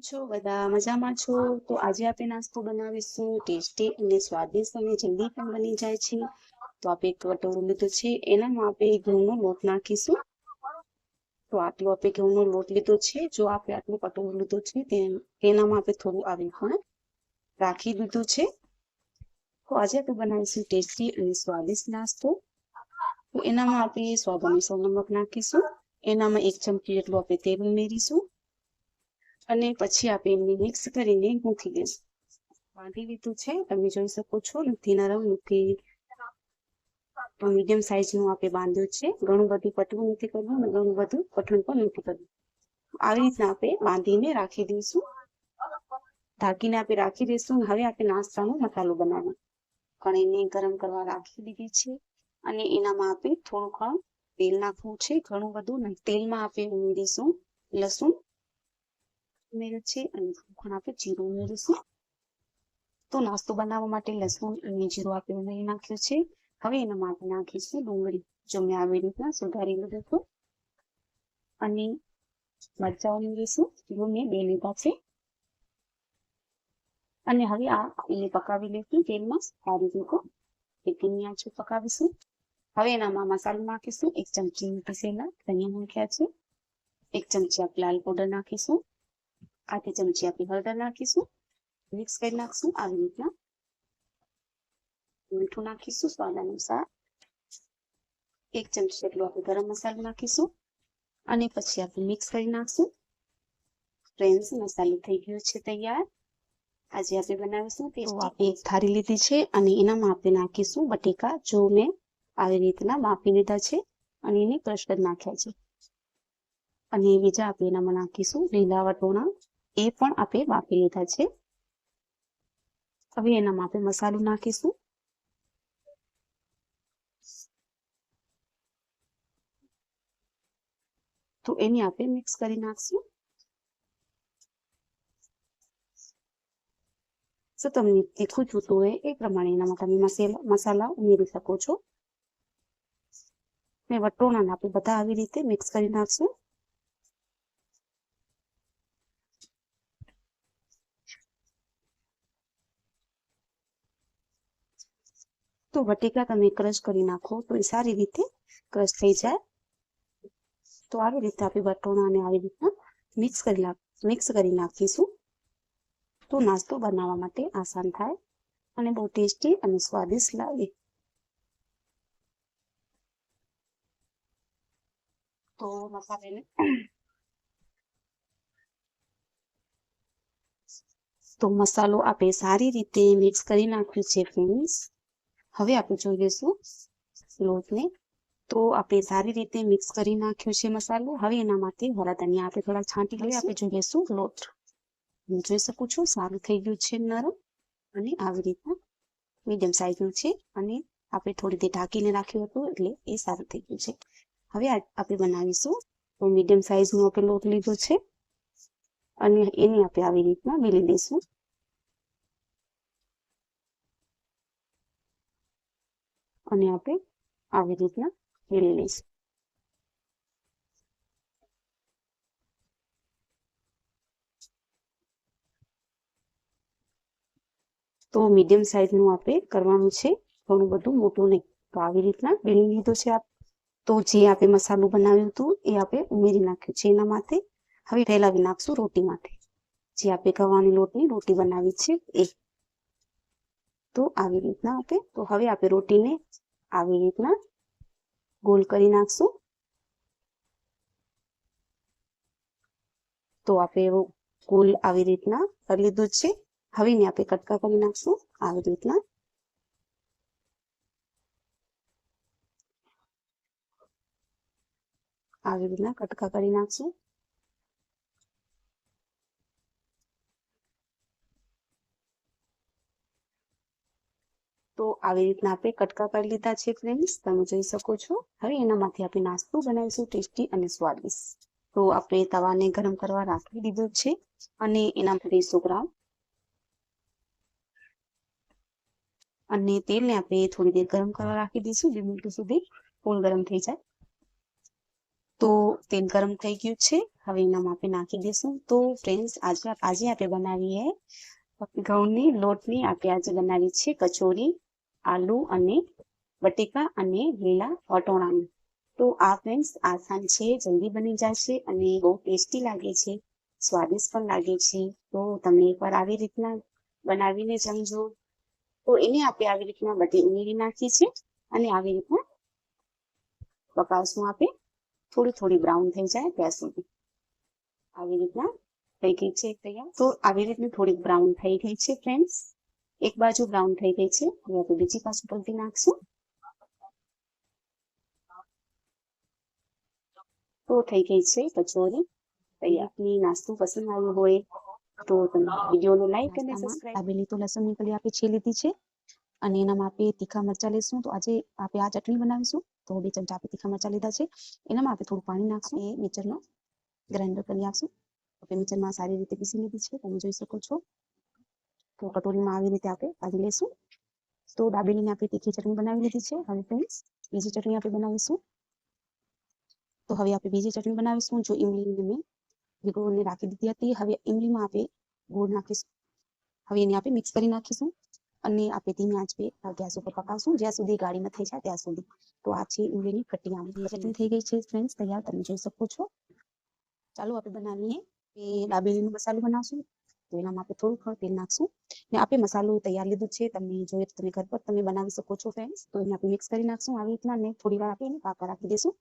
છો? બધા મજામાં છો? તો આજે આપણે નાસ્તો બનાવીશું. ટેસ્ટી અને સ્વાદિષ્ટ અને જલ્દી પણ બની જાય છે. તો આપણે એક કટોરો લીધો છે. એનામાં આપણે ઘઉંનો લોટ નાખીશું. તો આટલો આપણે ઘઉંનો લોટ લીધો છે. જો આપણે આટલું કટોરો લીધો છે તેનામાં આપણે થોડું આવી પણ રાખી દીધું છે. તો આજે આપણે બનાવીશું ટેસ્ટી અને સ્વાદિષ્ટ નાસ્તો. તો એનામાં આપણે સ્વાદ અનુસાર નમક નાખીશું. એનામાં એક ચમચી જેટલું આપણે તેલ ઉમેરીશું. અને પછી આપણે એમને મિક્સ કરીને મૂકી દઈશું. બાંધી લીધું છે. તમે જોઈ શકો છો લુથીના નરમ નથી મીડિયમ સાઇઝનું આપણે બાંધ્યું છે. ઘણું બધું પતલું નથી કરવું અને ઘણું બધું પતલું પણ નથી કરવું આવી રીતના આપણે બાંધીને રાખી દઈશું. ઢાંકીને આપણે રાખી દઈશું. હવે આપણે નાસ્તાનો મસાલો બનાવવાનો. કણીને ગરમ કરવા રાખી દીધી છે. અને એનામાં આપણે થોડું ઘણું તેલ નાખવું છે. ઘણું બધું તેલમાં આપણે ઉમેરીશું લસણ. ઉમેર્યું અને થોડું આપણે જીરું ઉમેરીશું તો નાસ્તો બનાવવા માટે લસણ અને જીરું આપણે ઉમેરી નાખ્યું છે. હવે એનામાં આપણે નાખીશું ડુંગળી જો મેં આવી રીતના સુધારી લીધું અને મરચા ઉમેરીશું જો મેં બે લીધા છે. અને હવે આ એને પકાવી લઈશું તેલમાં. સારી રીતે તેલની આંચ પકાવીશું. હવે એનામાં મસાલો નાખીશું. એક ચમચી પીસેલા ધનિયા નાખ્યા છે. એક ચમચી આપણે લાલ પાવડર નાખીશું. આધી ચમચી આપણે હળદર નાખીશું મિક્સ કરી નાખશું આવી રીતના મીઠું નાખીશું સ્વાદ અનુસાર. એક ચમચી જેટલું આપણે ગરમ મસાલો નાખીશું અને પછી આપણે મિક્સ કરી નાખશું. ફ્રેન્ડ્સ મસાલો થઈ ગયો છે તૈયાર. આજે આપણે બનાવીશું તે આપણે એક થાળી લીધી છે અને એનામાં આપણે નાખીશું બટેકા જો મેં આવી રીતના બાફી લીધા છે અને એને ક્રશ કરી નાખ્યા છે. અને બીજા આપણે એનામાં નાખીશું લીલા વટોણા. એ પણ આપણે બાફી લીધા છે. હવે એનામાં આપણે મસાલો નાખીશું. તો એને આપણે મિક્સ કરી નાખશું. જો તમને તીખું જોતું હોય એ પ્રમાણે એનામાં તમે મસાલા ઉમેરી શકો છો. ને વટોણાને આપણે બધા આવી રીતે મિક્સ કરી નાખશું. તો બટેકા તમે ક્રશ કરી નાખો તો એ સારી રીતે ક્રશ થઈ જાય. તો આવી રીતે આપણે વટોણાને આવી રીતના મિક્સ કરી નાખ, મિક્સ કરી નાખીશું. તો નાસ્તો બનાવવા માટે આસાન થાય અને બહુ ટેસ્ટી અને સ્વાદિષ્ટ લાગે. તો મસાલાને તો મસાલો આપણે સારી રીતે મિક્સ કરી નાખ્યું છે ફ્રેન્ડ્સ હવે આપણે જોઈ લઈશું લોટને. તો આપણે સારી રીતે મિક્સ કરી નાખ્યો છે મસાલો. હવે એના માટે હરા ધનિયા આપણે થોડા છાંટી લઈએ. આપણે જોઈ લઈશું લોટ. હું જોઈ શકું છું સારું થઈ ગયું છે નરમ અને આવી રીતના મીડિયમ સાઈઝનું છે. અને આપણે થોડી દેર ઢાંકીને રાખ્યું હતું એટલે એ સારું થઈ ગયું છે. હવે આપણે બનાવીશું. તો મીડિયમ સાઈઝનો આપણે લોટ લીધો છે. અને એને આપણે આવી રીતના મેલી દઈશું. અને આપણે આવી રીતના મેળી લઈશું. તો મીડિયમ સાઈઝનું આપણે કરવાનું છે, ઘણું બધું મોટું નહીં. તો આવી રીતના બેલી લીધો છે આપ. તો જે આપણે મસાલો બનાવ્યું હતું, એ આપણે ઉમેરી નાખ્યું છે એના માટે હવે ફેલાવી નાખશું રોટી માટે જે આપણે ગવાની લોટની રોટી બનાવી છે, એ તો આવી રીતના આપણે તો હવે આપણે રોટીને આવી રીતના ગોલ કરી નાખશું. તો આપણે એવો ગોલ આવી રીતના કરી લીધું છે. હવે ને આપણે કટકા કરી નાખશું આવી રીતના. આવી રીતના કટકા કરી નાખશું તો આવી રીતના આપણે કટકા કરી લીધા છે ફ્રેન્ડ્સ તમે જોઈ શકો છો. હવે એનામાંથી આપણે નાસ્તો બનાવીશું, ટેસ્ટી અને સ્વાદિષ્ટ. તો આપણે તવાને ગરમ કરવા રાખી દીધો છે અને એના ત્રીસો ગ્રામ. અને તેલને આપણે થોડી દેર ગરમ કરવા રાખી દઈશું, બે મિનિટ સુધી ફૂલ ગરમ થઈ જાય. તો તેલ ગરમ થઈ ગયું છે. હવે એનામાં આપણે નાખી દઈશું. તો ફ્રેન્ડ્સ આજે આજે આપણે બનાવીએ ઘઉંની લોટની. આપણે આજે બનાવી છે કચોરી. આલુ અને બટેકા અને લીલા વટોણાનું. તો આ ફ્રેન્ડ્સ આસાન છે, જલ્દી બની જશે અને બહુ ટેસ્ટી લાગે છે, સ્વાદિષ્ટ પણ લાગે છે. તો તમે એકવાર આવી રીતના બનાવીને જમજો તો એને આપણે આવી રીતના બધી ઉમેરી નાખી છે અને આવી રીતના પકાવશું આપણે. થોડી થોડી બ્રાઉન થઈ જાય ત્યાં સુધી. આવી રીતના થઈ ગઈ છે તૈયાર. તો આવી રીતની થોડીક બ્રાઉન થઈ ગઈ છે ફ્રેન્ડ્સ એક બાજુ બ્રાઉન થઈ ગઈ છે. હવે આપણે બીજી બાજુ પલટી નાખશું. તો થઈ ગઈ છે કચોરી. આપની નાસ્તો પસંદ આવ્યો હોય તો તમે વિડીયોને લાઈક અને સબસ્ક્રાઇબ દાબેલી તો લસણની કલી આપણે છે લીધી છે. અને એનામાં આપણે તીખા મરચા લઈશું તો આજે આપણે આ ચટણી બનાવીશું. તો બે ચમચા આપણે તીખા મરચા લીધા છે. એનામાં આપણે થોડું પાણી નાખશું. એ મિક્સરનો ગ્રાઇન્ડર કરી આપશું. આપણે મિક્સરમાં સારી રીતે પીસી લીધી છે. તમે જોઈ શકો છો. તો કટોરીમાં આવી રીતે આપણે કાઢી લઈશું. તો દાબેલીની આપણે તીખી ચટણી બનાવી લીધી છે, હવે ફ્રેન્ડ્સ બીજી ચટણી આપણે બનાવીશું. તો હવે આપણે બીજી ચટણી બનાવીશું, જો ઇમલીને મેં ભીગોળને રાખી દીધી હતી. હવે ઇમલીમાં આપણે ગોળ નાખીશું. હવે એને આપણે મિક્સ કરી નાખીશું અને આપણે ધીમી આંચ પે ગેસ ઉપર પકાવશું. જ્યાં સુધી ગાળી ન થઈ જાય ત્યાં સુધી. તો આ છે ઇમલીની ખટ્ટી આંબલી ચટણી થઈ ગઈ છે ફ્રેન્ડ્સ તૈયાર. તમે જોઈ શકો છો. ચાલો આપણે બનાવીએ. એ દાબેલીનો મસાલો બનાવશું. તો એનામાં આપણે થોડું થોડું તેલ નાખશું. ને આપણે મસાલો તૈયાર લીધું છે, તમે જોઈએ તો તમે ઘર પર તમે બનાવી શકો છો ફ્રેન્ડ્સ તો એને આપણે મિક્સ કરી નાખશું. આવી રીતના ને થોડી વાર આપણે એને પાકા રાખી દઈશું.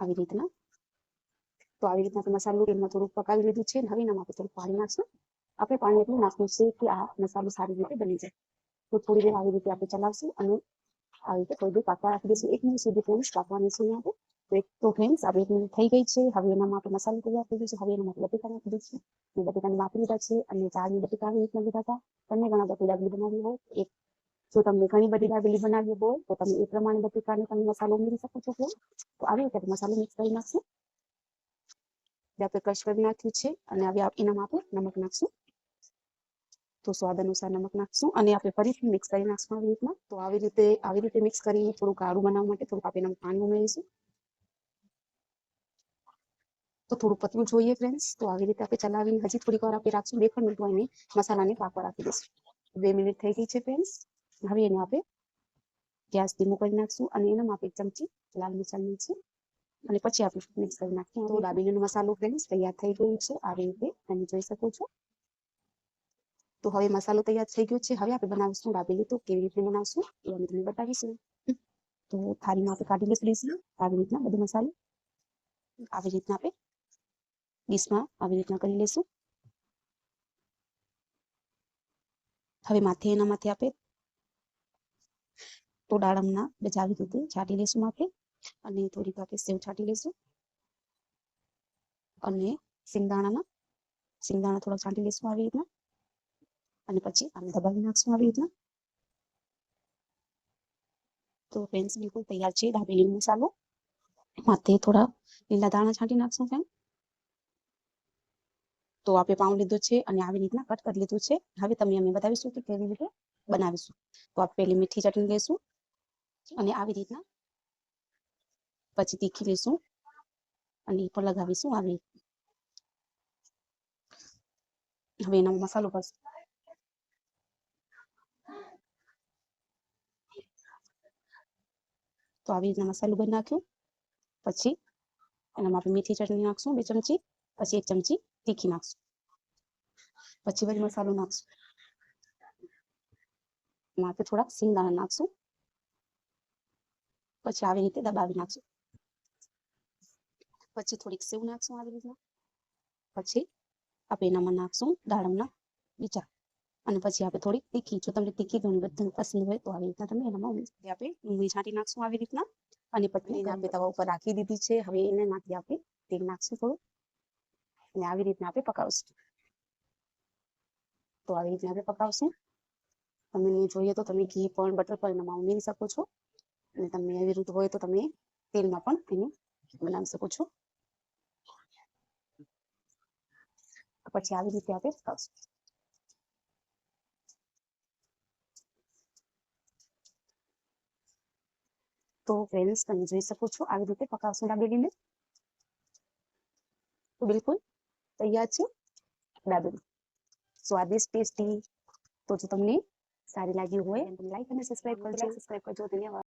આવી રીતના. તો આવી રીતના મસાલો તેલમાં થોડુંક પકાવી લીધું છે હવે એનામાં આપણે થોડું પાણી નાખશું. આપણે પાણી એટલું નાખવું છે કે આ મસાલો સારી રીતે બની જાય. તો થોડી વાર આવી રીતે આપણે ચલાવશું અને આવી રીતે થોડી વાર પાકા રાખી દઈશું. એક મિનિટ સુધી ફ્રેન્ડ્સ, પાકવાની છે અહીંયા તો ફ્રેન્ડ્સ આપણી એક થઈ ગઈ છે. હવે એનામાં આપણે મસાલો તૈયાર થઈ ગયો છે. હવે એનામાં બટેકા નાખી છે. મેં બટેકાને વાપરી લીધા છે અને ચારની બટેકા આવી રીતના લીધા હતા. તમને ઘણા બધી દાબેલી બનાવી હોય. એક, જો તમને ઘણી બધી દાબેલી બનાવી હોય, તો તમે એ પ્રમાણે બટેકાને તમે મસાલો ઉમેરી શકો છો તો આવી રીતે મસાલો મિક્સ કરી નાખશું. આપણે ક્રશ કરી નાખ્યું છે અને હવે એનામાં આપણે નમક નાખશું. તો સ્વાદ અનુસાર નમક નાખશું અને આપણે ફરીથી મિક્સ કરી નાખશું આવી રીતના. તો આવી રીતે આવી રીતે મિક્સ કરીને થોડું ગાળું બનાવવા માટે થોડુંક આપણે પાણી ઉમેરીશું. તો થોડું પતલું જોઈએ ફ્રેન્ડ્સ તો આવી રીતે આપણે ચલાવીને હજી થોડીક વાર આપણે રાખશું બે ત્રણ મિનિટ એને મસાલાને પાકવા રાખી દઈશું બે મિનિટ થઈ ગઈ છે ફ્રેન્ડ્સ હવે એને આપણે ગેસ ધીમો કરી નાખશું અને એનામાં આપણે એક ચમચી લાલ મરચાં નાખશું અને પછી આપણે મિક્સ કરી નાખીએ તો દાબેલીનો મસાલો ફ્રેન્ડ્સ તૈયાર થઈ ગયો છે આવી રીતે તમે જોઈ શકો છો। તો હવે મસાલો તૈયાર થઈ ગયો છે, હવે આપણે બનાવીશું દાબેલી તો કેવી રીતે બનાવશું એ અમે તમને બતાવીશું। તો થાળીમાં આપણે કાઢી લઈશું આવી રીતના બધો મસાલો, આવી રીતના આપણે ડીશમાં આવી રીતના કરી લઈશું હવે માથે એના માથે આપે તો દાડમના બધા આવી રીતે છાંટી લેશું માથે અને થોડીક આપણે સેવ છાંટી લેશું. અને સિંગદાણાના, સિંગદાણા થોડા છાંટી લેશું આવી રીતના. અને પછી આને દબાવી નાખશું આવી રીતના. તો ફ્રેન્ડ્સ બિલકુલ તૈયાર છે દાબેલીનો મસાલો. માથે થોડા લીલા દાણા છાંટી નાખશું ફ્રેન્ડ તો આપણે પાઉં લીધું છે અને આવી રીતના કટ કરી લીધું છે. હવે તમને અમે બતાવીશું કે કેવી રીતે બનાવીશું. તો આપણે પેલી મીઠી ચટણી લઈશું અને આવી રીતના પછી તીખી લઈશું અને એ પણ લગાવીશું આવી હવે એનો મસાલો કરશું તો આવી રીતના મસાલો બની નાખ્યું પછી એનામાં આપણે મીઠી ચટણી નાખશું બે ચમચી, પછી એક ચમચી તીખી નાખશું. પછી વળી મસાલો નાખશું. આપણે થોડાક સિંગદાણા નાખશું. પછી આવી રીતે દબાવી નાખશું. પછી થોડીક સેવ નાખશું આવી રીતના. પછી આપણે એનામાં નાખશું દાડમના બીજા અને પછી આપણે થોડીક તીખી જો તમને તીખી ઘણી બધી પસંદ હોય તો આવી રીતના તમે એનામાં આપણે ડુંગળી છાંટી નાખશું આવી રીતના. અને પછી આપણે તવા ઉપર રાખી દીધી છે. હવે એને માંથી આપણે તેલ નાખશું થોડું. અને આવી રીતના આપણે પકાવશું તો આવી રીતના આપણે પકાવશું તમને જોઈએ તો તમે ઘી પણ બટર પણ એમાં ઉમેરી શકો છો. અને તમને એવી રીત હોય તો તમે તેલમાં પણ એને બનાવી શકો છો. પછી આવી રીતે આપણે પકાવશું તો ફ્રેન્ડ્સ તમે જોઈ શકો છો, આવી રીતે પકાવશું ડાબેલીને બિલકુલ તૈયાર છે? દાબેલી સ્વાદિષ્ટ ટેસ્ટી. તો જો તમને સારી લાગી હોય લાઈક અને સબસ્ક્રાઇબ કરજો. સબસ્ક્રાઇબ કરજો. ધન્યવાદ.